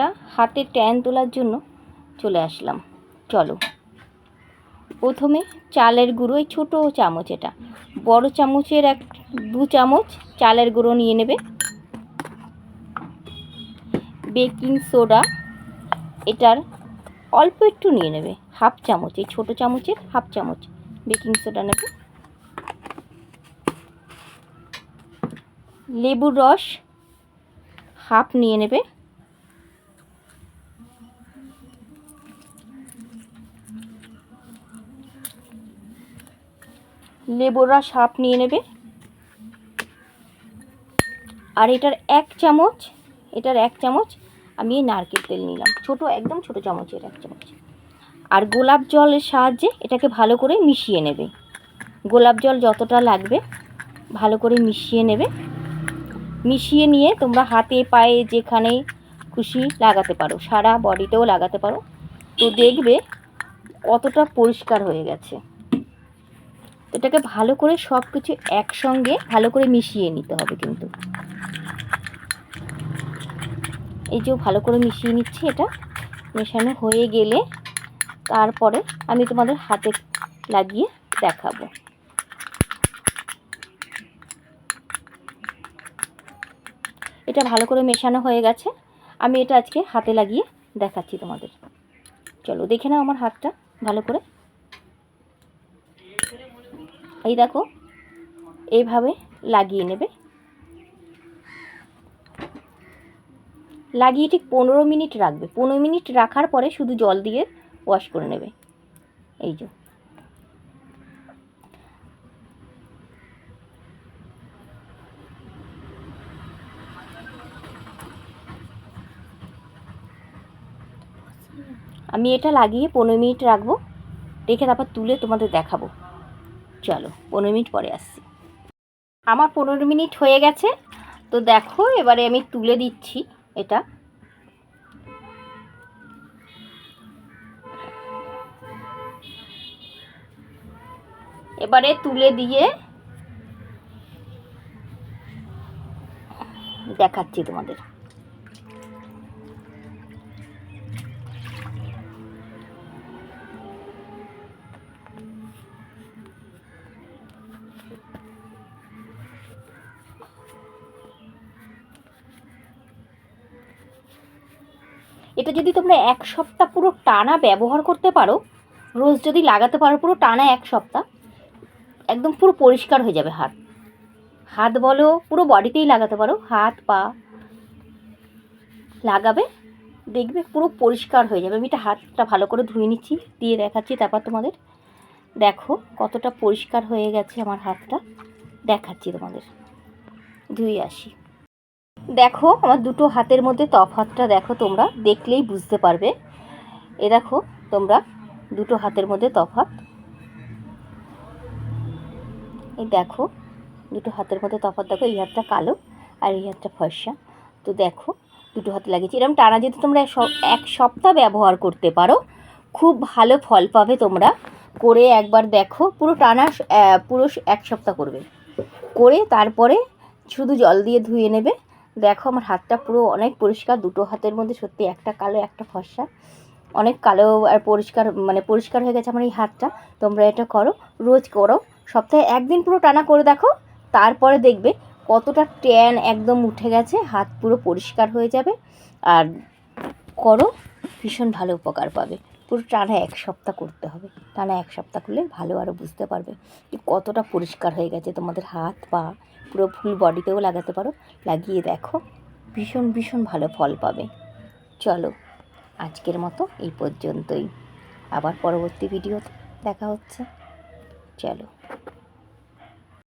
একটা হাতে ট্যান তোলার জন্য চলে আসলাম। চলো। প্রথমে চালের গুঁড়ো, এই ছোটো চামচ এটা। বড় চামচের এক, দু চামচ চালের গুঁড়ো নিয়ে নেবে। বেকিং সোডা এটার অল্প একটু নিয়ে নেবে, হাফ চামচ, এই ছোটো চামচের হাফ চামচ বেকিং সোডা নেবে। লেবুর রস হাফ নিয়ে নেবে। লেবুর সাপ নিয়ে নেবে। আর এটার এক চামচ, এটার এক চামচ আমি নারকেল তেল নিলাম। ছোট, একদম ছোট চামচের এক চামচ। আর গোলাপ জলের সাহায্যে এটাকে ভালো করে মিশিয়ে নেবে। গোলাপ জল যতটা লাগবে, ভালো করে মিশিয়ে নেবে। মিশিয়ে নিয়ে তোমরা হাতে, পায়ে, যেখানে খুশি লাগাতে পারো, সারা বডিতেও লাগাতে পারো। তো দেখবে কতটা পরিষ্কার হয়ে গেছে। এটাকে ভালো করে সব কিছু একসঙ্গে ভালো করে মিশিয়ে নিতে হবে কিন্তু। এই যে ভালো করে মিশিয়ে নিচ্ছি এটা। মেশানো হয়ে গেলে তারপরে আমি তোমাদের হাতে লাগিয়ে দেখাবো। এটা ভালো করে মেশানো হয়ে গেছে। আমি এটা আজকে হাতে লাগিয়ে দেখাচ্ছি তোমাদের। চলো দেখে নাও আমার হাতটা ভালো করে। এই দেখো, এইভাবে লাগিয়ে নেবে। লাগিয়ে ঠিক পনেরো মিনিট রাখবে। পনেরো মিনিট রাখার পরে শুধু জল দিয়ে ওয়াশ করে নেবে। এই যে। আমি এটা লাগিয়ে পনেরো মিনিট রাখব। রেখে তারপর তুলে তোমাদের দেখাবো। চলো, পনেরো মিনিট পরে আসছি। আমার পনেরো মিনিট হয়ে গেছে। তো দেখো, এবারে আমি তুলে দিচ্ছি এটা। এবারে তুলে দিয়ে দেখাচ্ছি তোমাদের। এটা যদি তোমরা এক সপ্তাহ পুরো টানা ব্যবহার করতে পারো, রোজ যদি লাগাতে পারো পুরো টানা এক সপ্তাহ, একদম পুরো পরিষ্কার হয়ে যাবে হাত। হাত বলো, পুরো বডিতেই লাগাতে পারো, হাত, পা। লাগাবে, দেখবে পুরো পরিষ্কার হয়ে যাবে। আমি এটা হাতটা ভালো করে ধুয়ে নিচ্ছি, দিয়ে দেখাচ্ছি তারপর তোমাদের। দেখো কতটা পরিষ্কার হয়ে গেছে আমার হাতটা। দেখাচ্ছি তোমাদের। ধুয়ে আসি। দেখো, আমার দুটো হাতের মধ্যে তফাতটা দেখো তোমরা, দেখলেই বুঝতে পারবে। এ দেখো, তোমরা দুটো হাতের মধ্যে তফাত এই দেখো, দুটো হাতের মধ্যে তফাৎ দেখো, এই হাতটা কালো আর এই হাতটা ফর্সা। তো দেখো, দুটো হাতে লাগিয়েছি। এরকম টানা যদি তোমরা এক সপ্তাহ ব্যবহার করতে পারো, খুব ভালো ফল পাবে তোমরা। করে একবার দেখো, পুরো টানা পুরো এক সপ্তাহ করবে। করে তারপরে শুধু জল দিয়ে ধুয়ে নেবে। দেখো, আমার হাতটা পুরো অনেক পরিষ্কার, দুটো হাতের মধ্যে সত্যি একটা কালো, একটা ফর্সা। অনেক কালো আর পরিষ্কার মানে পরিষ্কার হয়ে গেছে আমার এই হাতটা। তোমরা এটা করো, রোজ করো। সপ্তাহে একদিন পুরো টানা করে দেখো, তারপরে দেখবে কতটা ট্যান একদম উঠে গেছে, হাত পুরো পরিষ্কার হয়ে যাবে। আর করো, ভীষণ ভালো উপকার পাবে। পুরো টানা এক সপ্তাহ করতে হবে। টানা এক সপ্তাহ করলে ভালো আরও বুঝতে পারবে যে কতটা পরিষ্কার হয়ে গেছে তোমাদের হাত, পা, পুরো ফুল বডিতেও লাগাতে পারো। লাগিয়ে দেখো, ভীষণ ভীষণ ভালো ফল পাবে। চলো, আজকের মতো এই পর্যন্তই। আবার পরবর্তী ভিডিওতে দেখা হচ্ছে। চলো।